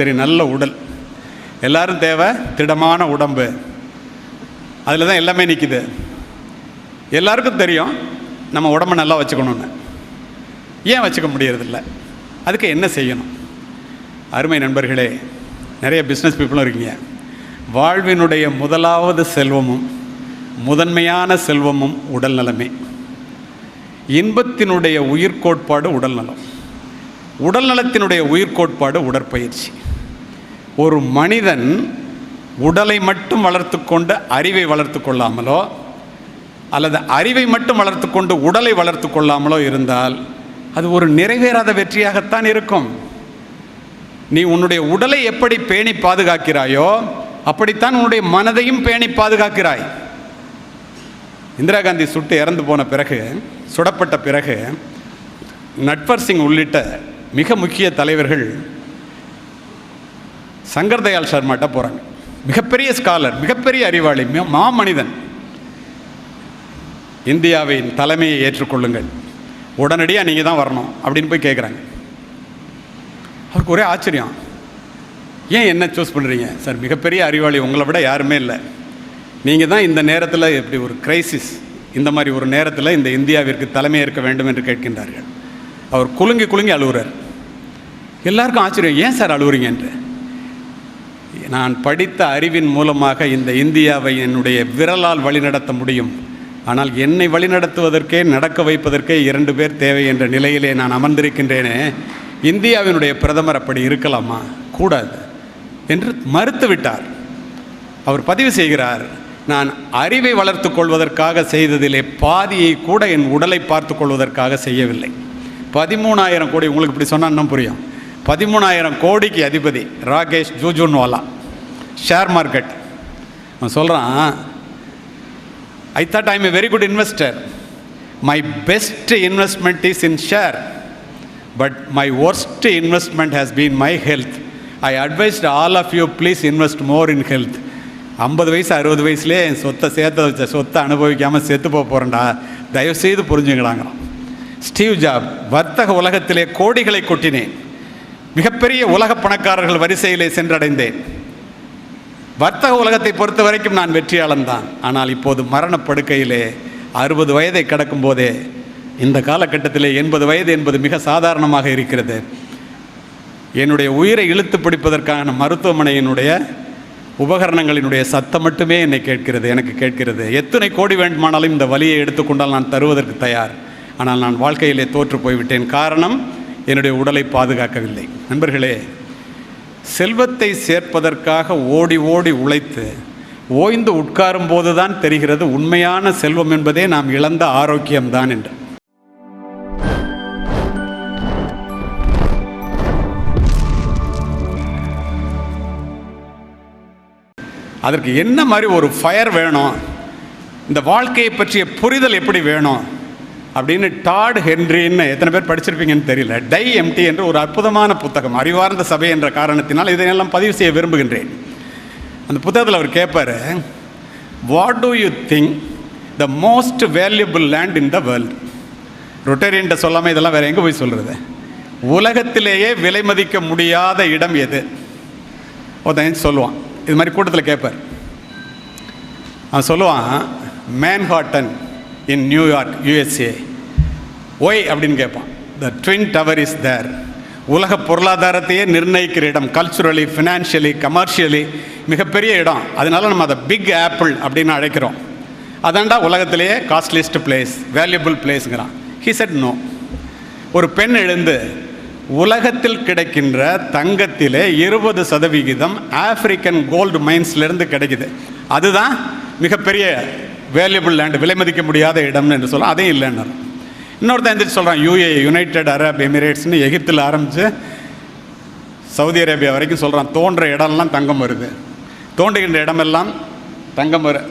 சரி நல்ல உடல். எல்லாரும் தேவை திடமான உடம்பு. அதில் தான் எல்லாமே நிற்கிது எல்லாருக்கும் தெரியும் நம்ம உடம்பை நல்லா வச்சுக்கணும்னு. ஏன் வச்சுக்க முடியறதில்ல? அதுக்கு என்ன செய்யணும்? அருமை நண்பர்களே நிறைய பிஸ்னஸ் பீப்புளும் இருக்கீங்க. வாழ்வினுடைய முதலாவது செல்வமும் முதன்மையான செல்வமும் உடல் நலமே. இன்பத்தினுடைய உயிர்கோட்பாடு உடல் நலம். உடல் நலத்தினுடைய உயிர்கோட்பாடு உடற்பயிற்சி. ஒரு மனிதன் உடலை மட்டும் வளர்த்து கொண்டு அறிவை வளர்த்து கொள்ளாமலோ அல்லது அறிவை மட்டும் வளர்த்து கொண்டு உடலை வளர்த்து கொள்ளாமலோ இருந்தால் அது ஒரு நிறைவேறாத வெற்றியாகத்தான் இருக்கும். நீ உன்னுடைய உடலை எப்படி பேணி பாதுகாக்கிறாயோ அப்படித்தான் உன்னுடைய மனதையும் பேணி பாதுகாக்கிறாய். இந்திரா காந்தி சுட்டு இறந்து போன பிறகு சுடப்பட்ட பிறகு நட்வர் சிங் உள்ளிட்ட மிக முக்கிய தலைவர்கள் சங்கர்தயாள் சர்மாட்ட போகிறாங்க மிகப்பெரிய ஸ்காலர் மிகப்பெரிய அறிவாளி மாமனிதன். இந்தியாவின் தலைமையை ஏற்றுக்கொள்ளுங்கள். உடனடியாக நீங்கள் தான் வரணும் அப்படின்னு போய் கேட்குறாங்க அவருக்கு ஒரே ஆச்சரியம். ஏன் என்ன சூஸ் பண்ணுறீங்க சார் மிகப்பெரிய அறிவாளி உங்களை விட யாருமே இல்லை. நீங்கள் தான் இந்த நேரத்தில் இப்படி ஒரு கிரைசிஸ் இந்த மாதிரி ஒரு நேரத்தில் இந்த இந்தியாவிற்கு தலைமை ஏற்க வேண்டும் என்று கேட்கின்றார்கள். அவர் குலுங்கி குலுங்கி அழுகுறார். எல்லாருக்கும் ஆச்சரியம் ஏன் சார் அழுகுறீங்க? என்று. நான் படித்த அறிவின் மூலமாக இந்த இந்தியாவை என்னுடைய விரலால் வழிநடத்த முடியும். ஆனால் என்னை வழிநடத்துவதற்கே நடக்க வைப்பதற்கே இரண்டு பேர் தேவை என்ற நிலையிலே நான் அமர்ந்திருக்கின்றேனே. இந்தியாவினுடைய பிரதமர் அப்படி இருக்கலாமா? கூடாது. என்று மறுத்துவிட்டார் அவர் பதிவு செய்கிறார் நான் அறிவை வளர்த்து கொள்வதற்காக செய்ததிலே பாதியை கூட என் உடலை பார்த்து கொள்வதற்காக செய்யவில்லை. பதிமூணாயிரம் கோடி உங்களுக்கு இப்படி சொன்னால் இன்னும் புரியும். பதிமூணாயிரம் கோடிக்கு அதிபதி ராகேஷ் ஜூஜூன்வாலா. ஷேர் மார்க்கெட் அவன் சொல்கிறான் I thought I'm a very good investor my best investment is in share but my worst investment has been my health I advised all of you please invest more in health ஐம்பது வயசு அறுபது வயசுலேயே என் சொத்தை சேர்த்து வச்ச சொத்தை அனுபவிக்காமல் செத்து போக போகிறேன்டா தயவுசெய்து புரிஞ்சுங்களாங்கிறான் ஸ்டீவ் ஜாப் வர்த்தக உலகத்திலே கோடிகளை கொட்டினேன். மிகப்பெரிய உலக பணக்காரர்கள் வரிசையிலே சென்றடைந்தேன். வர்த்தக உலகத்தை பொறுத்த வரைக்கும் நான் வெற்றியாளன் தான். ஆனால் இப்போது மரணப்படுக்கையிலே அறுபது வயதை கடக்கும் போதே இந்த காலகட்டத்திலே எண்பது வயது என்பது மிக சாதாரணமாக இருக்கிறது. என்னுடைய உயிரை இழுத்து பிடிப்பதற்கான மருத்துவமனையினுடைய உபகரணங்களினுடைய சத்தம் மட்டுமே என்னை கேட்கிறது எனக்கு கேட்கிறது. எத்தனை கோடி வேண்டுமானாலும் இந்த வலியை எடுத்துக்கொண்டால் நான் தருவதற்கு தயார். ஆனால் நான் வாழ்க்கையிலே தோற்று போய்விட்டேன். காரணம் என்னுடைய உடலை பாதுகாக்கவில்லை. நண்பர்களே செல்வத்தை சேர்ப்பதற்காக ஓடி ஓடி உழைத்து ஓய்ந்து உட்காரும் போதுதான் தெரிகிறது உண்மையான செல்வம் என்பதே நாம் இழந்த ஆரோக்கியம்தான் என்று. அதற்கு என்ன மாதிரி ஒரு ஃபயர் வேணும்? இந்த வாழ்க்கையை பற்றிய புரிதல் எப்படி வேணும்? அப்படின்னு டாட் ஹென்ரின்னு எத்தனை பேர் படிச்சிருப்பீங்கன்னு தெரியல. டை எம்டி என்ற ஒரு அற்புதமான புத்தகம் அறிவார்ந்த சபை என்ற காரணத்தினால் இதையெல்லாம் பதிவு செய்ய விரும்புகின்றேன். அந்த புத்தகத்தில் அவர் கேட்பார் what do you think the most valuable land in the world ரொட்டேரியன்ட்ட சொல்லாமல் இதெல்லாம் வேறு எங்கே போய் சொல்கிறது உலகத்திலேயே விலை மதிக்க முடியாத இடம் எது? ஒருத்தன் சொல்லுவான். இது மாதிரி கூட்டத்தில் கேட்பார் அவன் சொல்லுவான் Manhattan in New York USA why அப்படின்னு கேட்பான். The twin tower is there உலக பொருளாதாரத்தையே நிர்ணயிக்கிற இடம். கல்ச்சுரலி ஃபினான்ஷியலி கமர்ஷியலி மிகப்பெரிய இடம். அதனால நம்ம அதை பிக் ஆப்பிள் அப்படின்னு அழைக்கிறோம். அதாண்டா உலகத்திலேயே காஸ்ட்லிஸ்ட் பிளேஸ் வேல்யூபிள் பிளேஸுங்கிறான் ஹி செட் நோ ஒரு பெண் எழுந்து உலகத்தில் கிடைக்கின்ற தங்கத்திலே இருபது சதவிகிதம் ஆப்பிரிக்கன் கோல்டு மைன்ஸ்லேருந்து கிடைக்குது. அதுதான் மிகப்பெரிய வேல்யூபிள் லேண்டு விலை மதிக்க முடியாத இடம்னு என்று சொல்லலாம் அதையும் இல்லைன்னு இன்னொருத்தன் எந்திரிச்சு சொல்கிறான் யூஏ யுனைடெட் அரப் எமிரேட்ஸ்னு எகிப்தில் ஆரம்பித்து சவுதி அரேபியா வரைக்கும் சொல்கிறான் தோன்ற இடம்லாம் தங்கம் வருது. தோன்றுகின்ற இடமெல்லாம் தங்கம் வரு.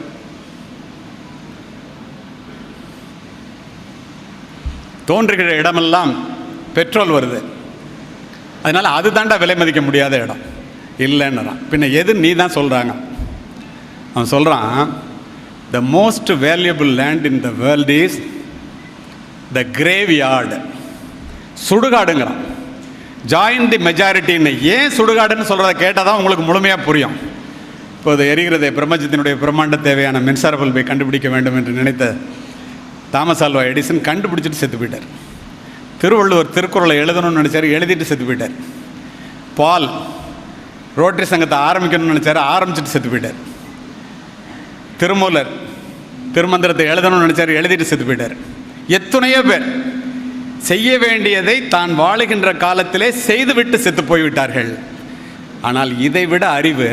தோன்றுகிற இடமெல்லாம் பெட்ரோல் வருது. அதனால் அது தாண்டா விலை மதிக்க முடியாத இடம். இல்லைன்னுறான் பின்ன எது நீ தான் சொல்கிறாங்க அவன் சொல்கிறான் the most valuable land in the world is the graveyard சுடுகாடுங்கிறான் join the மெஜாரிட்டின்னு ஏன் சுடுகாடுன்னு சொல்கிறத கேட்டால் தான் உங்களுக்கு முழுமையாக புரியும். இப்போது எரிகிறதே பிரபஞ்சத்தினுடைய பிரம்மாண்ட தேவையான மின்சார பல்பை கண்டுபிடிக்க வேண்டும் என்று நினைத்த தாமஸ் ஆல்வா எடிசன் கண்டுபிடிச்சிட்டு செத்து போயிட்டார். திருவள்ளுவர் திருக்குறளை எழுதணும்னு நினச்சார் எழுதிட்டு செத்து போயிட்டார். பால் ரோட்டரி சங்கத்தை ஆரம்பிக்கணும்னு நினச்சார் ஆரம்பிச்சிட்டு செத்து போயிட்டார். திருமூலர் திருமந்திரத்தை எழுதணும்னு நினச்சார் எழுதிட்டு செத்து போயிட்டார். எத்தனையோ பேர் செய்ய வேண்டியதை தான் வாழுகின்ற காலத்திலே செய்துவிட்டு செத்து போய்விட்டார்கள். ஆனால் இதைவிட அறிவு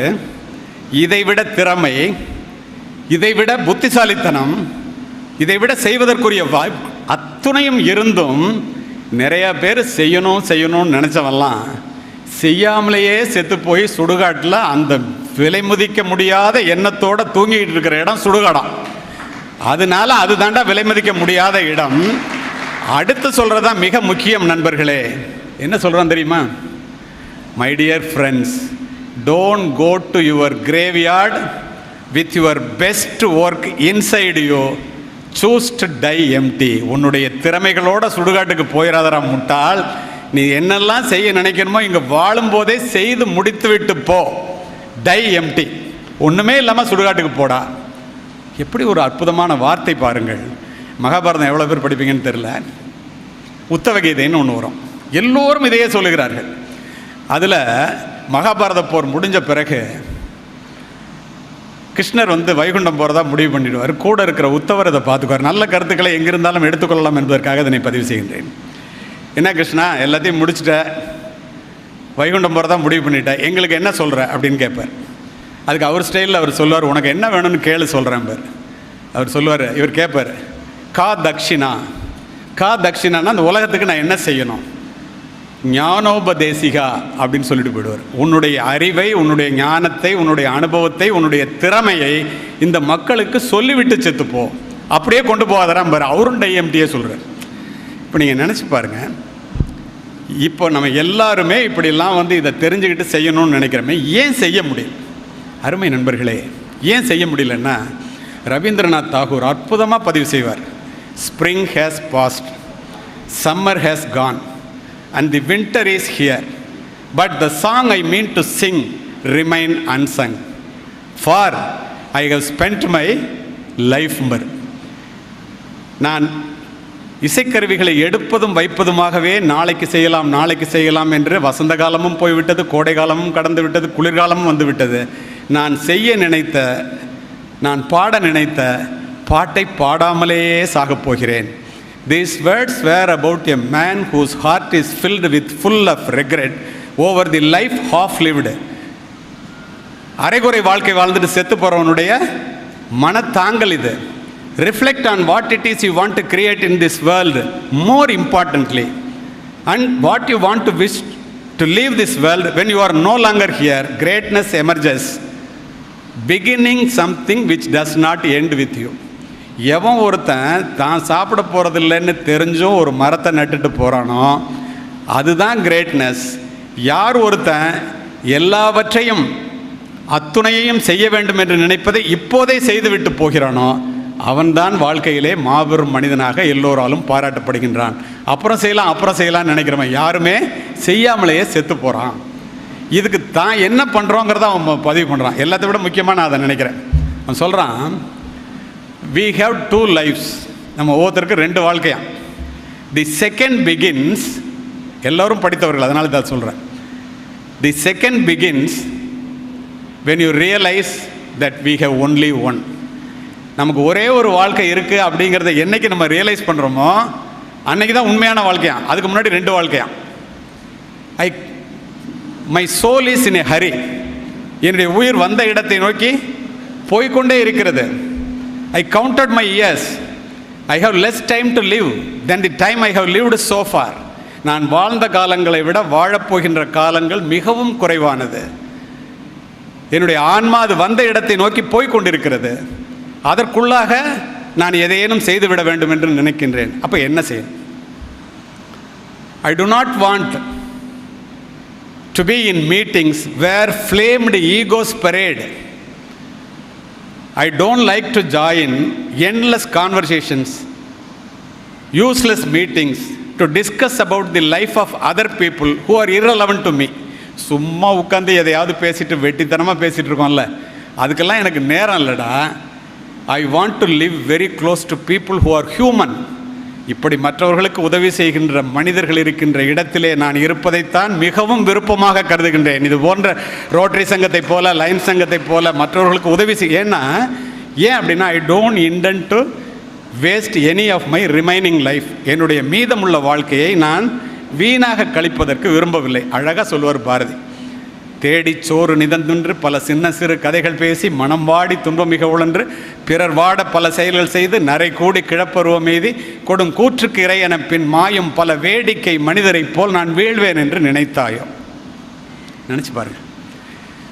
இதைவிட திறமை இதைவிட புத்திசாலித்தனம் இதைவிட செய்வதற்குரிய வாய்ப்பு அத்துணையும் இருந்தும் நிறைய பேர் செய்யணும் செய்யணும்னு நினச்சவெல்லாம் செய்யாமலேயே செத்து போய் சுடுகாட்டில் அந்த விலை மதிக்க முடியாத எண்ணத்தோட தூங்கிட்டு இருக்கிற இடம் சுடுகாடம் அதனால அது தாண்டா விலை மதிக்க முடியாத இடம். அடுத்து சொல்கிறதா மிக முக்கியம் நண்பர்களே. என்ன சொல்கிறோம் தெரியுமா? My dear friends don't go to your graveyard with your best work inside you choose to die empty உன்னுடைய திறமைகளோட சுடுகாட்டுக்கு போயிடாதரா முட்டால் நீ என்னெல்லாம் செய்ய நினைக்கணுமோ இங்கே வாழும்போதே செய்து முடித்து விட்டு போ. டை எம்டி ஒன்றுமே இல்லாமல் சுடுகாட்டுக்கு போடா. எப்படி ஒரு அற்புதமான வார்த்தை பாருங்கள். மகாபாரதம் எவ்வளோ பேர் படிப்பீங்கன்னு தெரில உத்தவகீதைன்னு ஒன்று வரும். எல்லோரும் இதையே சொல்லுகிறார்கள். அதில் மகாபாரத போர் முடிஞ்ச பிறகு கிருஷ்ணர் வந்து வைகுண்டம் போகிறதா முடிவு பண்ணிடுவார். கூட இருக்கிற உத்தவர் இதை பார்த்துக்குவார். நல்ல கருத்துக்களை எங்கிருந்தாலும் எடுத்துக்கொள்ளலாம் என்பதற்காக இதனை பதிவு செய்கின்றேன். என்ன கிருஷ்ணா எல்லாத்தையும் முடிச்சுட்ட. வைகுண்டம் போகிறதா முடிவு பண்ணிட்டேன் எங்களுக்கு என்ன சொல்கிற அப்படின்னு கேட்பார். அதுக்கு அவர் ஸ்டைலில் அவர் சொல்லுவார் உனக்கு என்ன வேணும்னு கேளு சொல்கிறேன் பார். அவர் சொல்லுவார் இவர் கேட்பார் கா தக்ஷினா கா தக்ஷிணான்னா அந்த உலகத்துக்கு நான் என்ன செய்யணும்? ஞானோபதேசிகா அப்படின்னு சொல்லிட்டு போயிடுவார். உன்னுடைய அறிவை உன்னுடைய ஞானத்தை உன்னுடைய அனுபவத்தை உன்னுடைய திறமையை இந்த மக்களுக்கு சொல்லிவிட்டு செத்துப்போ. அப்படியே கொண்டு போகாதரான் பாரு. அவருடைய எம்டியே சொல்கிறார் இப்போ நீங்கள் நினச்சி பாருங்கள் இப்போ நம்ம எல்லாருமே இப்படிலாம் வந்து இதை தெரிஞ்சுக்கிட்டு செய்யணும்னு நினைக்கிறோமே ஏன் செய்ய முடியும் அருமை நண்பர்களே ஏன் செய்ய முடியலன்னா ரவீந்திரநாத் தாகூர் அற்புதமாக பதிவு செய்வார். Spring has passed summer has gone and the winter is here but the song I mean to sing remain unsung for I have spent my life மர் நான் இசைக்கருவிகளை எடுப்பதும் வைப்பதுமாகவே நாளைக்கு செய்யலாம் நாளைக்கு செய்யலாம் என்று வசந்த காலமும் போய்விட்டது கோடை காலமும் கடந்து விட்டது குளிர்காலமும் வந்துவிட்டது நான் செய்ய நினைத்த நான் பாட நினைத்த பாட்டை பாடாமலேயே சாகப் போகிறேன். These words were about a man whose heart is filled with full of regret over the life half lived அரைகுறை வாழ்க்கை வாழ்ந்துட்டு செத்து போகிறவனுடைய மனத்தாங்கல் இது. Reflect on what it is you want to create in this world more importantly and what you want to wish to leave this world when you are no longer here greatness emerges beginning something which does not end with you எவன் ஒருத்தன் தான் சாப்பிட போகிறதில்லைன்னு தெரிஞ்சும் ஒரு மரத்தை நட்டுட்டு போகிறானோ அதுதான் greatness யார் ஒருத்தன் எல்லாவற்றையும் அத்துணையையும் செய்ய வேண்டும் என்று நினைப்பதை இப்போதே செய்துவிட்டு போகிறானோ அவன்தான் வாழ்க்கையிலே மாபெரும் மனிதனாக எல்லோராலும் பாராட்டப்படுகின்றான். அப்புறம் செய்யலாம் அப்புறம் செய்யலாம்னு நினைக்கிறவன் யாருமே செய்யாமலேயே செத்து போகிறான் இதுக்கு தான் என்ன பண்ணுறோங்கிறத அவன் பதிவு பண்ணுறான் எல்லாத்தை விட முக்கியமாக நான் அதை நினைக்கிறேன். அவன் சொல்கிறான் வி ஹேவ் டூ லைஃப்ஸ் நம்ம ஒவ்வொருத்தருக்கு ரெண்டு வாழ்க்கையா? தி செகண்ட் பிகின்ஸ் எல்லோரும் படித்தவர்கள் அதனால தான் சொல்கிறேன் the second begins when you realise that we have only one நமக்கு ஒரே ஒரு வாழ்க்கை இருக்குது அப்படிங்கிறத என்னைக்கு நம்ம ரியலைஸ் பண்ணுறோமோ அன்னைக்கு தான் உண்மையான வாழ்க்கையா? அதுக்கு முன்னாடி ரெண்டு வாழ்க்கையா? I my soul is in a hurry என்னுடைய உயிர் வந்த இடத்தை நோக்கி போய்க்கொண்டே இருக்கிறது. I counted my years I have less time to live then the time I have lived so far நான் வாழ்ந்த காலங்களை விட வாழப்போகின்ற காலங்கள் மிகவும் குறைவானது. என்னுடைய ஆன்மா அது வந்த இடத்தை நோக்கி போய்கொண்டிருக்கிறது அதற்குள்ளாக நான் எதையேனும் செய்துவிட வேண்டும் என்று நினைக்கின்றேன். அப்போ என்ன செய்யும் I do not want to be in meetings where flamed egos parade I don't like to join endless conversations useless meetings to discuss about the life of other people who are irrelevant to me சும்மா உட்காந்து எதையாவது பேசிட்டு வெட்டித்தனமாக பேசிகிட்டு இருக்கோம்ல. அதுக்கெல்லாம் எனக்கு நேரம் இல்லைடா. I want to live very close to people who are human இப்படி மற்றவர்களுக்கு உதவி செய்கின்ற மனிதர்கள் இருக்கின்ற இடத்திலே நான் இருப்பதைத்தான் மிகவும் விருப்பமாக கருதுகின்றேன். இது போன்ற ரோட்டரி சங்கத்தை போல லைன் சங்கத்தை போல மற்றவர்களுக்கு உதவி செய் ஏன்னா ஏன் அப்படின்னா I don't intend to waste any of my remaining life என்னுடைய மீதமுள்ள வாழ்க்கையை நான் வீணாக கழிப்பதற்கு விரும்பவில்லை. அழகாக சொல்வார் பாரதி. தேடி சோறு நிதந்துன்று பல சின்ன சிறு கதைகள் பேசி மனம் வாடி துன்பம் மிக உழன்று பிறர் வாட பல செயல்கள் செய்து நரை கூடி கிழப்பருவம் எய்தி கொடும் கூற்றுக்கு இறையென பின் மாயும் பல வேடிக்கை மனிதரைப் போல் நான் வீழ்வேன் என்று நினைத்தாயோ. நினச்சி பாருங்க.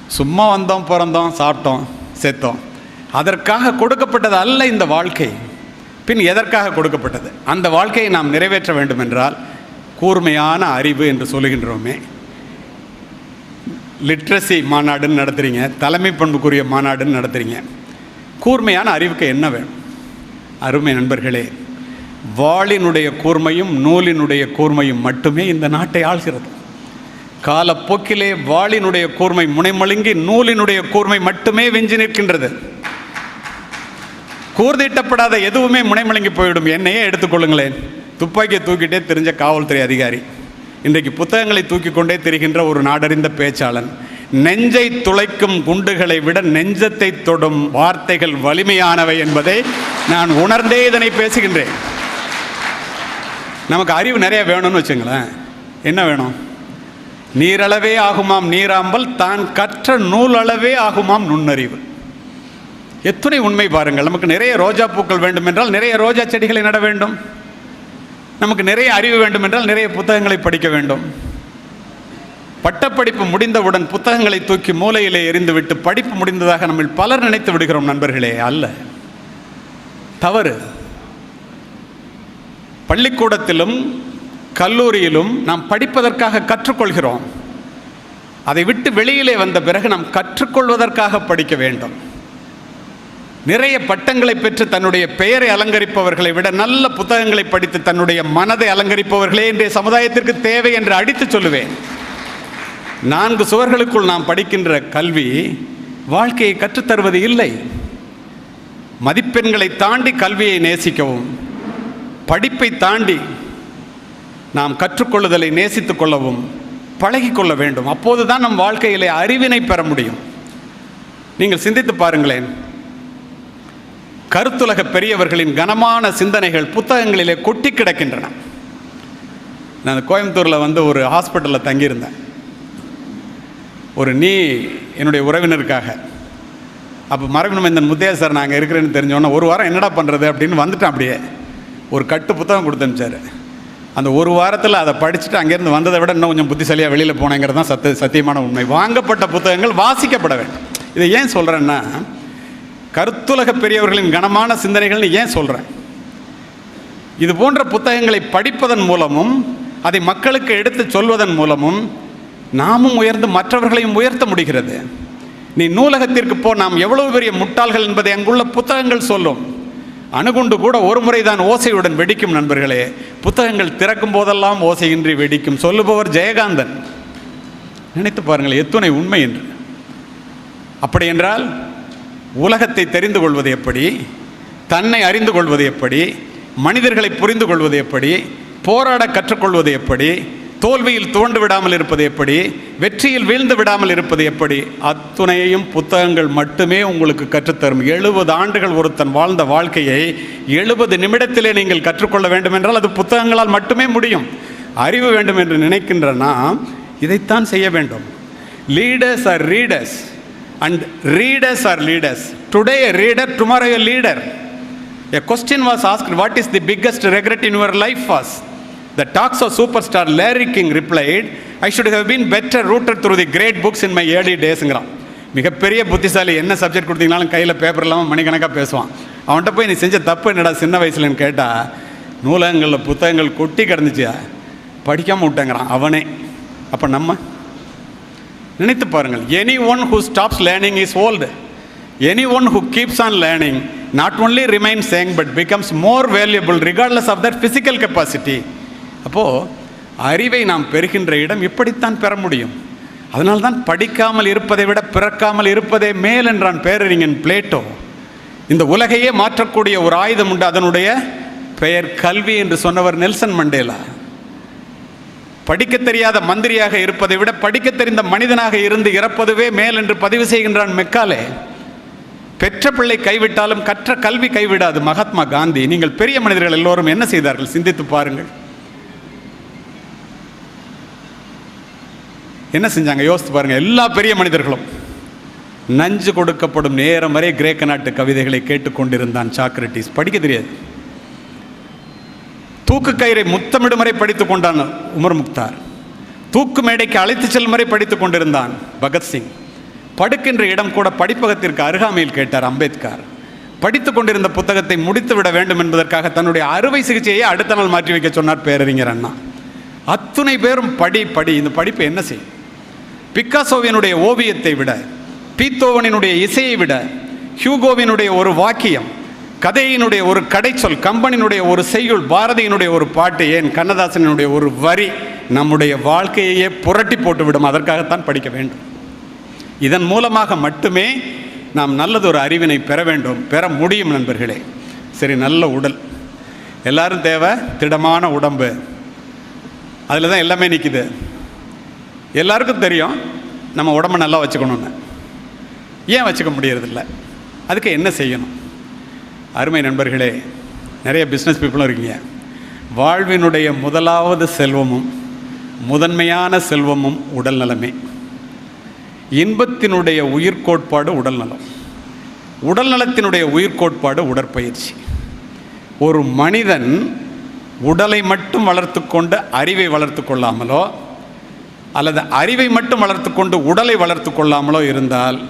சும்மா வந்தோம் பிறந்தோம் சாப்பிட்டோம் செத்தோம். அதற்காக கொடுக்கப்பட்டது அல்ல இந்த வாழ்க்கை. பின் எதற்காக கொடுக்கப்பட்டது? அந்த வாழ்க்கையை நாம் நிறைவேற்ற வேண்டும் என்றால் கூர்மையான அறிவு என்று சொல்லுகின்றோமே. லிட்ரஸி மாநாடுன்னு நடத்துகிறீங்க தலைமை பண்புக்குரிய மாநாடுன்னு நடத்துகிறீங்க கூர்மையான அறிவுக்கு என்ன வேணும்? அருமை நண்பர்களே வாளினுடைய கூர்மையும் நூலினுடைய கூர்மையும் மட்டுமே இந்த நாட்டை ஆள்கிறது. காலப்போக்கிலே வாளினுடைய கூர்மை முனைமழுங்கி நூலினுடைய கூர்மை மட்டுமே வெஞ்சி நிற்கின்றது. கூர்திட்டப்படாத எதுவுமே முனைமழுங்கி போயிடும். என்னையே எடுத்துக்கொள்ளுங்களேன் துப்பாக்கியை தூக்கிட்டே தெரிஞ்ச காவல்துறை அதிகாரி. இன்றைக்கு புத்தகங்களை தூக்கி கொண்டே தெரிகின்ற ஒரு நாடறிந்த பேச்சாளன். நெஞ்சை துளைக்கும் குண்டுகளை விட நெஞ்சத்தை தொடும் வார்த்தைகள் வலிமையானவை என்பதை நான் உணர்ந்தே இதனை பேசுகின்றேன். நமக்கு அறிவு நிறைய வேணும்னு வச்சுங்களேன். என்ன வேணும்? நீரளவே ஆகுமாம் நீராம்பல் தான் கற்ற நூலளவே ஆகுமாம் நுண்ணறிவு. எத்தனை உண்மை பாருங்கள். நமக்கு நிறைய ரோஜா பூக்கள் வேண்டும் என்றால் நிறைய ரோஜா செடிகளை நட வேண்டும். நமக்கு நிறைய அறிவு வேண்டும் என்றால் நிறைய புத்தகங்களை படிக்க வேண்டும். பட்டப்படிப்பு முடிந்தவுடன் புத்தகங்களை தூக்கி மூலையிலே எறிந்துவிட்டு படிப்பு முடிந்ததாக நம்ம பலர் நினைத்து விடுகிறோம் நண்பர்களே அல்ல. தவறு. பள்ளிக்கூடத்திலும் கல்லூரியிலும் நாம் படிப்பதற்காக கற்றுக்கொள்கிறோம். அதை விட்டு வெளியிலே வந்த பிறகு நாம் கற்றுக்கொள்வதற்காக படிக்க வேண்டும். நிறைய பட்டங்களை பெற்று தன்னுடைய பெயரை அலங்கரிப்பவர்களை விட நல்ல புத்தகங்களை படித்து தன்னுடைய மனதை அலங்கரிப்பவர்களே இன்றைய சமுதாயத்திற்கு தேவை என்று அடித்து சொல்லுவேன். நான்கு சுவர்களுக்குள் நாம் படிக்கின்ற கல்வி வாழ்க்கையை கற்றுத்தருவது இல்லை. மதிப்பெண்களை தாண்டி கல்வியை நேசிக்கவும். படிப்பை தாண்டி நாம் கற்றுக்கொள்ளுதலை நேசித்துக் கொள்ளவும் பழகிக்கொள்ள வேண்டும். அப்போதுதான் நம் வாழ்க்கையிலே அறிவினை பெற முடியும். நீங்கள் சிந்தித்து பாருங்களேன். கருத்துலக பெரியவர்களின் கனமான சிந்தனைகள் புத்தகங்களிலே கொட்டி கிடக்கின்றன. நான் கோயம்புத்தூரில் வந்து ஒரு ஹாஸ்பிட்டலில் தங்கியிருந்தேன். ஒரு நீ என்னுடைய உறவினருக்காக. அப்போ மரபினமைந்தன் முத்தையா சார் நாங்கள் இருக்கிறேன்னு தெரிஞ்சோன்னே ஒரு வாரம் என்னடா பண்ணுறது அப்படின்னு வந்துட்டேன் அப்படியே. ஒரு கட்டு புத்தகம் கொடுத்து அந்த ஒரு வாரத்தில் அதை படிச்சுட்டு அங்கேருந்து வந்ததை விட இன்னும் கொஞ்சம் புத்திசாலியாக வெளியில் போனேங்கிறது தான் சத்த சத்தியமான உண்மை. வாங்கப்பட்ட புத்தகங்கள் வாசிக்கப்பட வேண்டும். இதை ஏன் சொல்கிறேன்னா கருத்துலக பெரியவர்களின் கனமான சிந்தனைகள்னு ஏன் சொல்கிறேன் இது போன்ற புத்தகங்களை படிப்பதன் மூலமும் அதை மக்களுக்கு எடுத்து சொல்வதன் மூலமும் நாமும் உயர்ந்து மற்றவர்களையும் உயர்த்த முடிகிறது. நீ நூலகத்திற்கு போ நாம் எவ்வளவு பெரிய முட்டாள்கள் என்பதை அங்குள்ள புத்தகங்கள் சொல்லும். அணுகுண்டு கூட ஒரு முறைதான் ஓசையுடன் வெடிக்கும் நண்பர்களே. புத்தகங்கள் திறக்கும் போதெல்லாம் ஓசையின்றி வெடிக்கும். சொல்லுபவர் ஜெயகாந்தன். நினைத்து பாருங்கள் எத்துணை உண்மை என்று. அப்படி என்றால் உலகத்தை தெரிந்து கொள்வது எப்படி? தன்னை அறிந்து கொள்வது எப்படி? மனிதர்களை புரிந்து கொள்வது எப்படி? போராட கற்றுக்கொள்வது எப்படி? தோல்வியில் தோண்டு விடாமல் இருப்பது எப்படி? வெற்றியில் வீழ்ந்து விடாமல் இருப்பது எப்படி? அத்துணையையும் புத்தகங்கள் மட்டுமே உங்களுக்கு கற்றுத்தரும். எழுபது ஆண்டுகள் ஒருத்தன் வாழ்ந்த வாழ்க்கையை எழுபது நிமிடத்திலே நீங்கள் கற்றுக்கொள்ள வேண்டும் என்றால் அது புத்தகங்களால் மட்டுமே முடியும். அறிவு வேண்டும் என்று நினைக்கின்ற நாம் இதைத்தான் செய்ய வேண்டும். Leaders are readers and readers are leaders today reader tomorrow a leader a question was ask what is the biggest regret in your life was the talks of superstar Larry King replied I should have been better rooter through the great books in my early டேஸுங்கிறான் மிகப்பெரிய புத்திசாலி என்ன subject கொடுத்தீங்கனாலும் கையில் paper இல்லாமல் மணிக்கணக்காக பேசுவான். அவன்கிட்ட போய் நீ செஞ்ச தப்பு என்னடா சின்ன வயசுலன்னு கேட்டால் நூலகங்களில் புத்தகங்கள் கொட்டி கிடந்துச்சியா? படிக்காமல் விட்டேங்கிறான் அவனே. அப்போ நம்ம நினைத்து பாருங்கள். Any one who stops learning is old any one who keeps on learning not only remain சேங் but becomes more valuable regardless of that physical capacity அப்போது அறிவை நாம் பெறுகின்ற இடம் இப்படித்தான் பெற முடியும். அதனால்தான் படிக்காமல் இருப்பதை விட பிறக்காமல் இருப்பதே மேல் என்றான் பேரறிஞன் பிளேட்டோ. இந்த உலகையே மாற்றக்கூடிய ஒரு ஆயுதம் உண்டு. அதனுடைய பெயர் கல்வி என்று சொன்னவர் நெல்சன் மண்டேலா. படிக்க தெரியாத மந்திரியாக இருப்பதை விட படிக்க தெரிந்த மனிதனாக இருந்து இறப்பதுவே மேல் என்று பதிவு செய்கின்றான் மெக்காலே. பெற்ற பிள்ளை கைவிட்டாலும் கற்ற கல்வி கைவிடாது மகாத்மா காந்தி. நீங்கள் பெரிய மனிதர்கள் எல்லோரும் என்ன செய்தார்கள்? சிந்தித்து பாருங்கள். என்ன செஞ்சாங்க? யோசித்து பாருங்க எல்லா பெரிய மனிதர்களும் நஞ்சு கொடுக்கப்படும் நேரம் வரை கிரேக்க நாட்டு கவிதைகளை கேட்டுக்கொண்டிருந்தான் சாக்ரட்டிஸ் படிக்க தெரியாது. தூக்கு கயிறை முத்தமிடும் வரை படித்துக் கொண்டான் உமர் முக்தார். தூக்கு மேடைக்கு அழைத்துச் செல்லும் வரை படித்துக் கொண்டிருந்தான் பகத்சிங் படுக்கின்ற இடம் கூட படிப்பகத்திற்கு அருகாமையில் கேட்டார் அம்பேத்கர். படித்துக் கொண்டிருந்த புத்தகத்தை முடித்து விட வேண்டும் என்பதற்காக தன்னுடைய அறுவை சிகிச்சையை அடுத்த நாள் மாற்றி வைக்க சொன்னார் பேரறிஞர் அண்ணா. அத்துணை பேரும் படி படி இந்த படிப்பு என்ன செய்யும் பிக்காசோவினுடைய ஓவியத்தை விட பீத்தோவனினுடைய இசையை விட ஹியூகோவினுடைய ஒரு வாக்கியம் கதையினுடைய ஒரு கடைச்சொல் கம்பனினுடைய ஒரு செய்யுள் பாரதியினுடைய ஒரு பாட்டு ஏன் கண்ணதாசனுடைய ஒரு வரி நம்முடைய வாழ்க்கையையே புரட்டி போட்டுவிடும் அதற்காகத்தான் படிக்க வேண்டும். இதன் மூலமாக மட்டுமே நாம் நல்லதொரு அறிவினை பெற வேண்டும். பெற முடியும் நண்பர்களே. சரி நல்ல உடல். எல்லாரும் தேவை? திடமான உடம்பு. அதில் தான் எல்லாமே நிற்கிது எல்லாருக்கும் தெரியும் நம்ம உடம்பை நல்லா வச்சுக்கணும்னு. ஏன் வச்சுக்க முடியறதில்ல? அதுக்கு என்ன செய்யணும்? அருமை நண்பர்களே நிறைய பிஸ்னஸ் பீப்புளும் இருக்கீங்க. வாழ்வினுடைய முதலாவது செல்வமும் முதன்மையான செல்வமும் உடல் நலமே இன்பத்தினுடைய உயிர்கோட்பாடு உடல் நலம் உடல் நலத்தினுடைய உயிர்கோட்பாடு உடற்பயிற்சி. ஒரு மனிதன் உடலை மட்டும் வளர்த்து கொண்டு அறிவை வளர்த்து கொள்ளாமலோ அல்லது அறிவை மட்டும் வளர்த்து கொண்டு உடலை வளர்த்து கொள்ளாமலோ இருந்தால்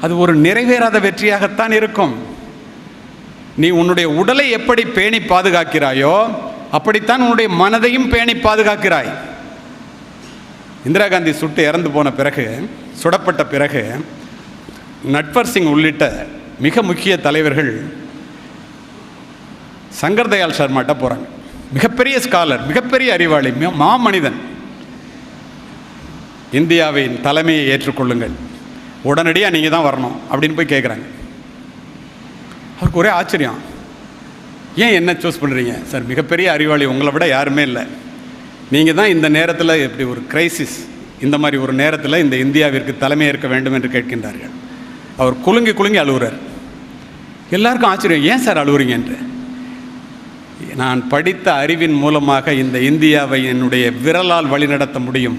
அது ஒரு நிறைவேறாத வெற்றியாகத்தான் இருக்கும். நீ உன்னுடைய உடலை எப்படி பேணி பாதுகாக்கிறாயோ அப்படித்தான் உன்னுடைய மனதையும் பேணி பாதுகாக்கிறாய். இந்திரா காந்தி சுட்டு இறந்து போன பிறகு சுடப்பட்ட பிறகு நட்வர் சிங் உள்ளிட்ட மிக முக்கிய தலைவர்கள் சங்கர் தயாள் சர்மாட்ட போகிறாங்க மிகப்பெரிய ஸ்காலர் மிகப்பெரிய அறிவாளி மி- மாமனிதன். இந்தியாவின் தலைமையை ஏற்றுக்கொள்ளுங்கள். உடனடியாக நீங்கள் தான் வரணும் அப்படின்னு போய் கேட்குறாங்க அவருக்கு ஒரே ஆச்சரியம். ஏன் என்ன சூஸ் பண்ணுறீங்க சார் மிகப்பெரிய அறிவாளி உங்களை விட யாருமே இல்லை. நீங்கள் தான் இந்த நேரத்தில் இப்படி ஒரு கிரைசிஸ் இந்த மாதிரி ஒரு நேரத்தில் இந்த இந்தியாவிற்கு தலைமை ஏற்க வேண்டும் என்று கேட்கின்றார்கள். அவர் குலுங்கி குலுங்கி அழுகுறார் எல்லாருக்கும் ஆச்சரியம் ஏன் சார் அழுகுறீங்க என்று. நான் படித்த அறிவின் மூலமாக இந்த இந்தியாவை என்னுடைய விரலால் வழிநடத்த முடியும்.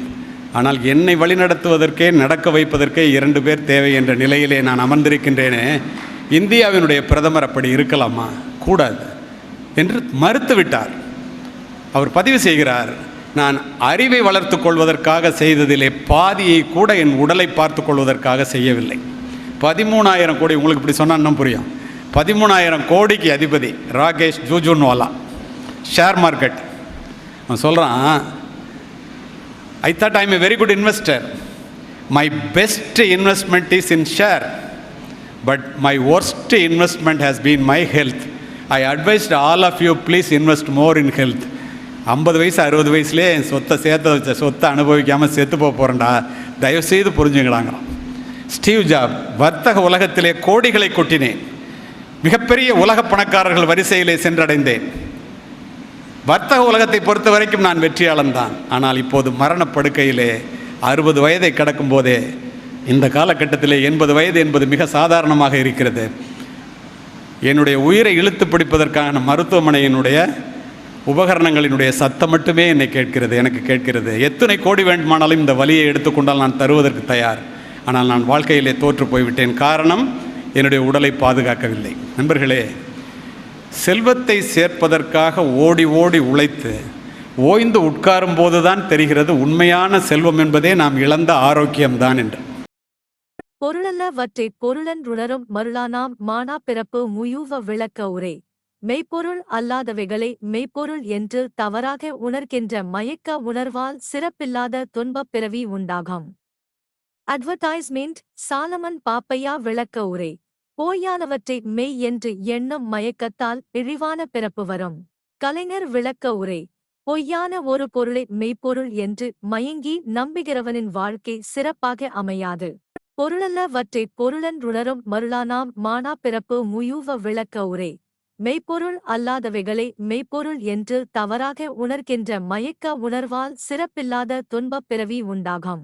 ஆனால் என்னை வழிநடத்துவதற்கே நடக்க வைப்பதற்கே இரண்டு பேர் தேவை என்ற நிலையிலே நான் அமர்ந்திருக்கின்றேனே. இந்தியாவினுடைய பிரதமர் அப்படி இருக்கலாமா? கூடாது. என்று மறுத்துவிட்டார் அவர் பதிவு செய்கிறார் நான் அறிவை வளர்த்து கொள்வதற்காக செய்ததிலே பாதியை கூட என் உடலை பார்த்து கொள்வதற்காக செய்யவில்லை. பதிமூணாயிரம் கோடி உங்களுக்கு இப்படி சொன்னால் இன்னும் புரியும். பதிமூணாயிரம் கோடிக்கு அதிபதி ராகேஷ் ஜூஜூன்வாலா. ஷேர் மார்க்கெட் அவன் சொல்கிறான் I thought I am a very good investor my best investment is in share but my worst investment has been my health I advised all of you please invest more in health ஐம்பது வயசு அறுபது வயசுலேயே என் சொத்தை சேர்த்து வச்ச சொத்தை அனுபவிக்காமல் செத்து போக போகிறேன்டா தயவுசெய்து புரிஞ்சுங்களாங்கிறான் ஸ்டீவ் ஜாப் வர்த்தக உலகத்திலே கோடிகளை கொட்டினேன் மிகப்பெரிய உலக பணக்காரர்கள் வரிசையிலே சென்றடைந்தேன் வர்த்தக உலகத்தை பொறுத்த வரைக்கும் நான் வெற்றியாளன் தான் ஆனால் இப்போது மரணப்படுக்கையிலே அறுபது வயதை கடக்கும் போதே இந்த காலகட்டத்திலே எண்பது வயது என்பது மிக சாதாரணமாக இருக்கிறது. என்னுடைய உயிரை இழுத்து பிடிப்பதற்கான மருத்துவமனையினுடைய உபகரணங்களினுடைய சத்தம் மட்டுமே என்னை கேட்கிறது எனக்கு கேட்கிறது. எத்தனை கோடி வேண்டுமானாலும் இந்த வலியை எடுத்துக்கொண்டால் நான் தருவதற்கு தயார். ஆனால் நான் வாழ்க்கையிலே தோற்று போய்விட்டேன். காரணம் என்னுடைய உடலை பாதுகாக்கவில்லை. நண்பர்களே செல்வத்தை சேர்ப்பதற்காக ஓடி ஓடி உழைத்து ஓய்ந்து உட்காரும் போதுதான் தெரிகிறது உண்மையான செல்வம் என்பதே நாம் இழந்த ஆரோக்கியம்தான் என்று. பொருளல்ல வற்றைப் பொருளன்றுணரும் மருளானாம் மானா பிறப்பு முயூவ விளக்க உரை. மெய்ப்பொருள் அல்லாதவைகளை மெய்ப்பொருள் என்று தவறாக உணர்கின்ற மயக்க உணர்வால் சிறப்பில்லாத துன்பப் பிறவி உண்டாகும். அட்வர்டைஸ்மெண்ட் சாலமன் பாப்பையா விளக்க உரை. போய்யானவற்றை மெய் என்று எண்ணும் மயக்கத்தால் இழிவான பிறப்பு வரும். கலைஞர் விளக்க உரை. பொய்யான ஒரு பொருளை மெய்ப்பொருள் என்று மயங்கி நம்புகிறவனின் வாழ்க்கை சிறப்பாக அமையாது. பொருளல்லவற்றை பொருளன்றுணரும் மருளானாம் மானா பிறப்பு முயூவ விளக்க உரே. மெய்ப்பொருள் அல்லாதவைகளை மெய்ப்பொருள் என்று தவறாக உணர்கின்ற மயக்க உணர்வால் சிறப்பில்லாத துன்பப் பிறவி உண்டாகும்.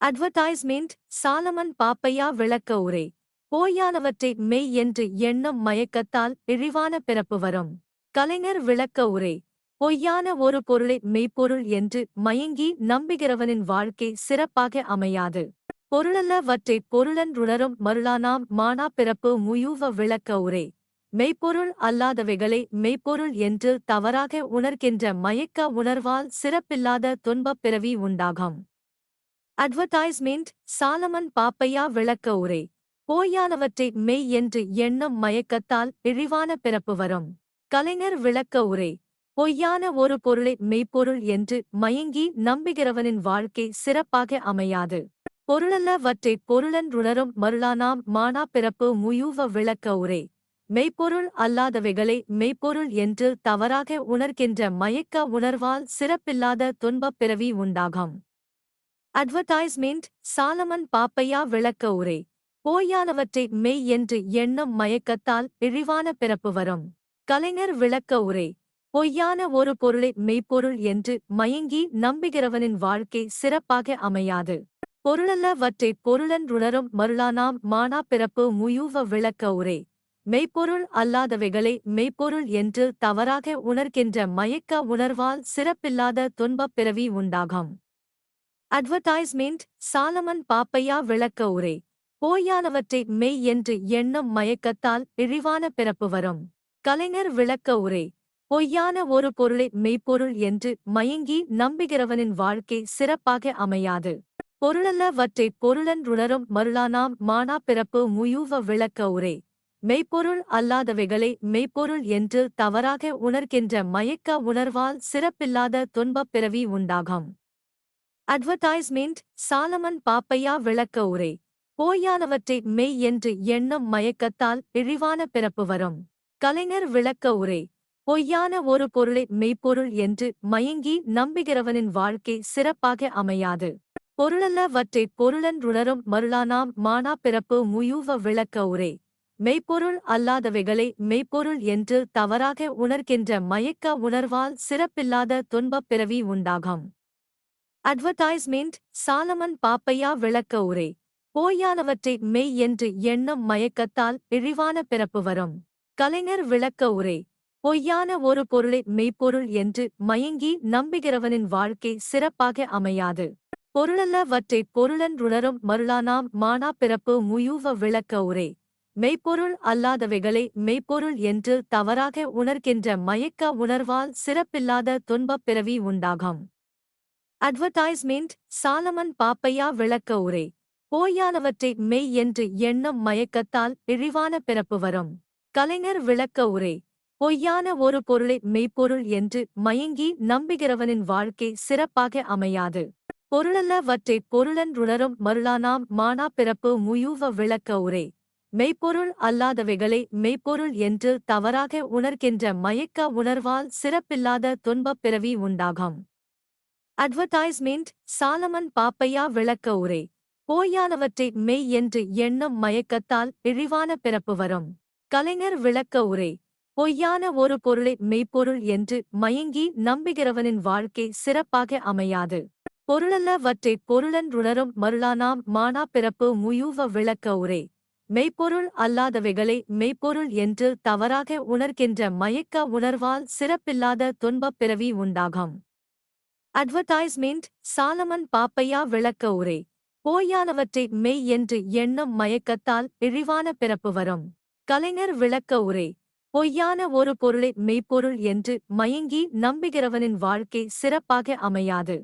அட்வர்டைஸ்மெண்ட் சாலமன் பாப்பையா விளக்க உரை. போயானவற்றை மெய் என்று எண்ணம் மயக்கத்தால் இழிவான பிறப்பு வரும். கலைஞர் விளக்க உரை. பொய்யான ஒரு பொருளை மெய்ப்பொருள் என்று மயங்கி நம்புகிறவனின் வாழ்க்கை சிறப்பாக அமையாது. பொருளல்லவற்றை பொருளன்றுணரும் மருளானாம் மானா பிறப்பு முயூவ விளக்க உரை. மெய்ப்பொருள் அல்லாதவைகளை மெய்ப்பொருள் என்று தவறாக உணர்கின்ற மயக்க உணர்வால் சிறப்பில்லாத துன்பப் பிறவி உண்டாகும். அட்வர்டைஸ்மெண்ட் சாலமன் பாப்பையா விளக்க உரை. போயானவற்றை மெய் என்று எண்ணம் மயக்கத்தால் இழிவான பிறப்பு வரும். கலைஞர் விளக்க உரை. பொய்யான ஒரு பொருளை மெய்ப்பொருள் என்று மயங்கி நம்புகிறவனின் வாழ்க்கை சிறப்பாக அமையாது. பொருளல்ல வற்றைப் பொருளன் ருணரும் மருளானாம் மானா பிறப்பு முயூவ விளக்க உரை. மெய்ப்பொருள் அல்லாதவைகளை மெய்ப்பொருள் என்று தவறாக உணர்கின்ற மயக்க உணர்வால் சிறப்பில்லாத துன்பப் பிறவி உண்டாகும். அட்வர்டைஸ்மெண்ட் சாலமன் பாப்பையா விளக்க உரை. போய்யானவற்றை மெய் என்று எண்ணம் மயக்கத்தால் இழிவான பிறப்பு வரும். கலைஞர் விளக்க உரை. பொய்யான ஒரு பொருளை மெய்ப்பொருள் என்று மயங்கி நம்புகிறவனின் வாழ்க்கை சிறப்பாக அமையாது. பொருளல்லவற்றை பொருளன்றுணரும் மருளானாம் மானா பிறப்பு முயூவ விளக்க உரை. மெய்ப்பொருள் அல்லாதவைகளை மெய்ப்பொருள் என்று தவறாக உணர்கின்ற மயக்க உணர்வால் சிறப்பில்லாத துன்பப் பிறவி உண்டாகும். அட்வர்டைஸ்மெண்ட் சாலமன் பாப்பையா விளக்க உரை. போயானவற்றை மெய் என்று எண்ணம் மயக்கத்தால் இழிவான பிறப்பு வரும். கலைஞர் விளக்க உரை. பொய்யான ஒரு பொருளை மெய்ப்பொருள் என்று மயங்கி நம்புகிறவனின் வாழ்க்கை சிறப்பாக அமையாது. பொருளல்ல பொருளல்லவற்றை பொருளன்றுணரும் மருளானாம் மானா பிறப்பு முயூவ விளக்க உரை. மெய்ப்பொருள் அல்லாதவைகளை மெய்ப்பொருள் என்று தவறாக உணர்கின்ற மயக்க உணர்வால் சிறப்பில்லாத துன்பப் பிறவி உண்டாகும். அட்வர்டைஸ்மெண்ட் சாலமன் பாப்பையா விளக்க உரை. போயானவற்றை மெய் என்று எண்ணம் மயக்கத்தால் இழிவான பிறப்பு வரும். கலைஞர் விளக்க உரை. பொய்யான ஒரு பொருளை மெய்ப்பொருள் என்று மயங்கி நம்புகிறவனின் வாழ்க்கை சிறப்பாக அமையாது. பொருளல்ல வற்றைப் பொருளன் ருணரும் மருளானாம் மானா பிறப்பு முயூவ விளக்க உரை. மெய்ப்பொருள் அல்லாதவைகளை மெய்ப்பொருள் என்று தவறாக உணர்கின்ற மயக்க உணர்வால் சிறப்பில்லாத துன்பப் பிறவி உண்டாகும். அட்வர்டைஸ்மெண்ட் சாலமன் பாப்பையா விளக்க உரை. போய்யானவற்றை மெய் என்று எண்ணம் மயக்கத்தால் இழிவான பிறப்பு வரும். கலைஞர் விளக்க உரை. பொய்யான ஒரு பொருளை மெய்ப்பொருள் என்று மயங்கி நம்புகிறவனின் வாழ்க்கை சிறப்பாக அமையாது. பொருளல்லவற்றை பொருளன்றுணரும் மருளானாம் மானா பிறப்பு முயூவ விளக்க உரை. மெய்ப்பொருள் அல்லாதவைகளை மெய்ப்பொருள் என்று தவறாக உணர்கின்ற மயக்க உணர்வால் சிறப்பில்லாத துன்பப் பிறவி உண்டாகும். அட்வர்டைஸ்மெண்ட் சாலமன் பாப்பையா விளக்க உரை. போயானவற்றை மெய் என்று எண்ணம் மயக்கத்தால் இழிவான பிறப்பு வரும். கலைஞர் விளக்க உரை. பொய்யான ஒரு பொருளை மெய்ப்பொருள் என்று மயங்கி நம்புகிறவனின் வாழ்க்கை சிறப்பாக அமையாது. பொருளல்லவற்றை பொருளன்றுணரும் மருளானாம் மானா பிறப்பு முயூவ விளக்க உரை. மெய்ப்பொருள் அல்லாதவைகளை மெய்ப்பொருள் என்று தவறாக உணர்கின்ற மயக்க உணர்வால் சிறப்பில்லாத துன்பப் பிறவி உண்டாகும். அட்வர்டைஸ்மெண்ட் சாலமன் பாப்பையா விளக்க உரை. போயானவற்றை மெய் என்று எண்ணம் மயக்கத்தால் இழிவான பிறப்பு வரும். கலைஞர் விளக்க உரை. பொய்யான ஒரு பொருளை மெய்ப்பொருள் என்று மயங்கி நம்புகிறவனின் வாழ்க்கை சிறப்பாக அமையாது. பொருளல்ல வற்றைப் பொருளன் உணரும் மருளானாம் மானா பிறப்பு முயூவ விளக்க உரை. மெய்ப்பொருள் அல்லாதவைகளை மெய்ப்பொருள் என்று தவறாக உணர்கின்ற மயக்க உணர்வால் சிறப்பில்லாத துன்பப் பிறவி உண்டாகும். அட்வர்டைஸ்மெண்ட் சாலமன் பாப்பையா விளக்க உரை. போயானவற்றை மெய் என்று எண்ணம் மயக்கத்தால் இழிவான பிறப்பு வரும். கலைஞர் விளக்க உரை. பொய்யான ஒரு பொருளை மெய்ப்பொருள் என்று மயங்கி நம்புகிறவனின் வாழ்க்கை சிறப்பாக அமையாது.